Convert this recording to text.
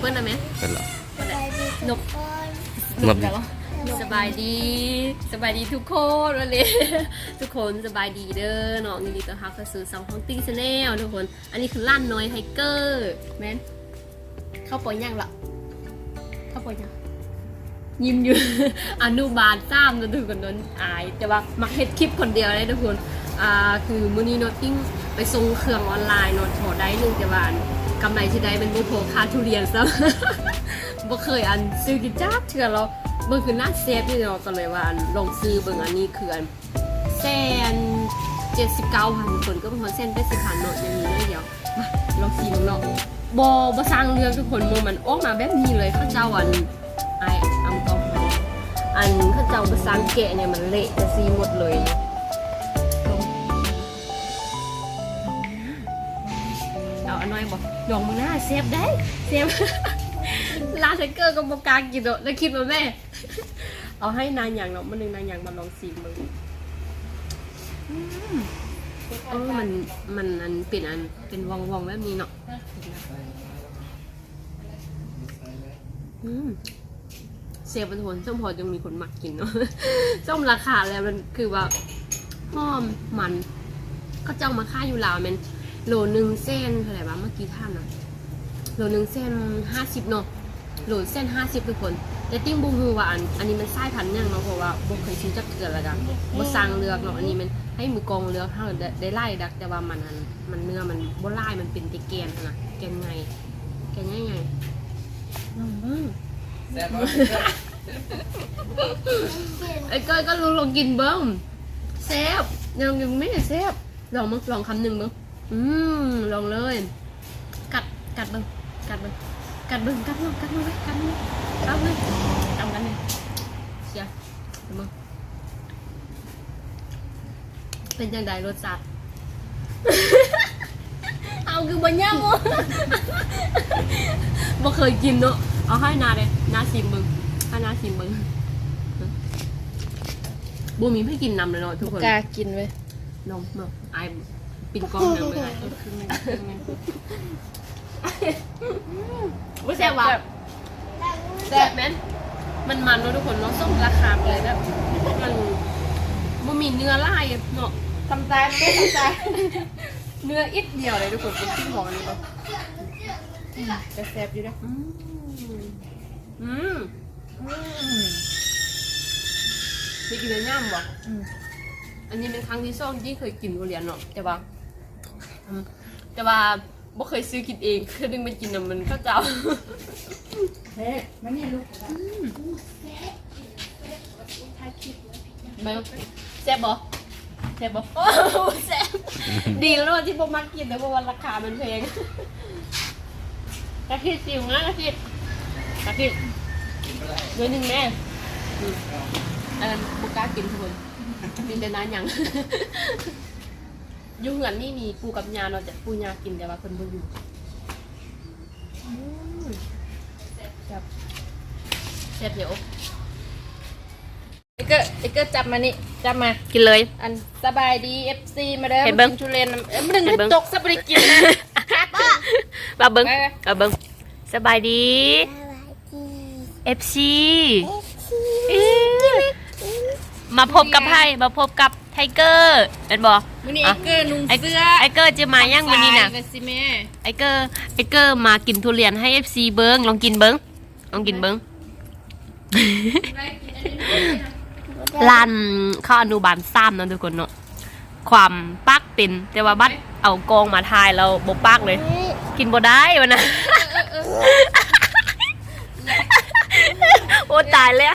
สบายดีเบิ่งเพิ่นน่ะแม่เป็นเหรอนกนกแล้วสบายดี สบายดีทุกคนวันนี้ ทุกคนสบายดีเด้อเนาะยินดีต้อนรับเข้าสู่ซองของติ้งชาแนลทุกคน อันนี้คือล้านน้อยไฮเกอร์แม่นเข้าปล่อยยังละเข้าปล่อยยังยิ้มอยู่ อนุบาลซ้ำนะทุกคนนนอาย แต่ว่ามักเฮ็ดคลิปคนเดียวเลยทุกคน อ่าคือมื้อนี้เนาะติ้งไปส่งเครื่องออนไลน์เนาะโถได้หนึงแต่ว่าอัน กำไรที่ได้เป็นบ่พค่าทุเรียนซะบ่เคยอันซื้อกินจ้าเถื่อเราเบิ่งคือหน้าเซฟนี่เนาะก็เลยว่าอันลองซื้อเบิ่งอันนี้คืออันแสนเจ็ดสิบเก้าพันคนก็เป็นคนเส้นเป็นสิบพันเนาะอย่างนี้เลยเดียวมาลองซีมึงเนาะบ่บ่สร้างเรื่องทุกคนมือมันออกมาแบบนี้เลยเข้าเจ้าอันไออำกออล์อันเข้าเจ้าบ่สร้างแกะเนี่ยมันเละจะซีหมดเลย ลองมึงหน้าเซฟได้เซฟลาเทเกอร์ก็บอกกล้ากินเนอะแล้วคิดว่าแม่ เอาให้นานอย่างเนาะมันหนึ่งนานอย่างมาลองซีมึงอืมเออมันมันอันเป็นอันเป็นวองวองๆแบบนี้เนาะอืมเซฟเป็นคนส้มพอจะมีคนมักกินเนาะส้มราคาแล้วมันคือว่าหอมมันก็เจ้ามาค่ายอยู่ลาวแมัน โลหนึ่งเส้นเท่าไหร่วะเมื่อกี้ท่านอะโลหนึ่งเส้นห้าสิบเนาะโหลเส้นห้าสิบทุกคน แต่ติ้งบูฮูว่าอันอันนี้มันไส้พันธุ์ยังเนาะเพราะว่าบุเคยซื้อจักเถื่อแล้วกันบ่สร้างเลือกเนาะอันนี้มันให้มือกองเลือกเท่าได้ได้ไล่ดักแต่ว่ามันอันมันเนื้อมันบ่ไล่มันเป็นแตะแกนหั่นนะแกนไงแกนไงไงลองเบิ่งแซ่บบ่ไอ้ก้อยก็ลองลองกินเบิ้งแซ่บยังยังไม่ได้แซ่บลองมั้งลองคำหนึ่งเบิ้ง อืมลองเลย กัดกัดเบิ้งกัดเบิ้งกัดเบิ้งกัดเบิ้งกัดเบิ้งกัดเบิ้งกัดเบิ้งทำกันเลยเชียร์เบิ้งเป็นยังไงรสชาติเอาคือบ่ย่ำวะบ่เคยกินเนาะเอาให้นาเลยนาชิมเบิ้งให้นาชิมเบิ้งบูมีให้กินนำเลยเนาะทุกคนกล้ากินเว้ยนมเนาะไอาย ปินกล้องนำเลยไอายเออคือมันคือมันว่าแซ่บว่ะแซ่บแม่นมันมันเนาะทุกคนเนาะส้มราคาไปเลยแบบมันบ่มีเนื้อลายเนาะทำใจไม่ทำใจเนื้ออิดเดียวเลยทุกคนเป็นที่หอมนี่ก็จะแซ่บอยู่นะอืมอืมมีกินเนื้อย่างบ่อันนี้เป็นครั้งที่สองที่เคยกินทุเรียนเนาะแต่ว่าอืม แต่ว่าบ่เคยซื้อกินเองคือดึงไปกินน่ะมันก็เจ้าเฮ้ยมันนี่ลูกเบิ่งแซ่บบ่แซ่บบ่โอ้โหแซ่บดีแล้วเนอะที่บ่มักกินนะเพราะว่าราคามันแพงกะทิสิวนะกะทิกะทิเดือนหนึ่งแม่อืมอันนั้นบ่กล้ากินทุกคนกินแต่นานหยัง อยู่เหือนนี่มีปูกับยาเนาะแต่ปูยากินแต่ว่าเพิ่นบ่อยู่อืมแซ่บแซ่บเดี๋ยวไอ้เกอร์ไอ้เกอร์จับมานี่จับมา กินเลย อันสบายดีเอฟซีมาเด้อเห็นเบิ่ง มากินทุเรียนน้ำเอ้ยมันดึงเห็ให้นเบิ่งตกสบายกินนะ บาเบิ้งไปบาเบิ้งสบายดี เอฟซีมาพบกับไพ่มาพบกับไทเกอร์เป็นบอวันนี้ไอ้เกอร์นุ่งไอเสื้อไอเกอร์จะมาย่างวันนี้น่ะใส่ไปสิแม่ไอเกอร์ไอเกอร์มากินทุเรียนให้เอฟซีเบิ้งลองกินเบิ้งลองกินเบิ้งร้านข้าวอนุบาลซ้ำนะทุกคนเนาะความปักเป็น แต่ว่าบัดเอากองมาทายแล้วบปักเลย กินบ่ได้วะนะ โอ้ตายแล้ว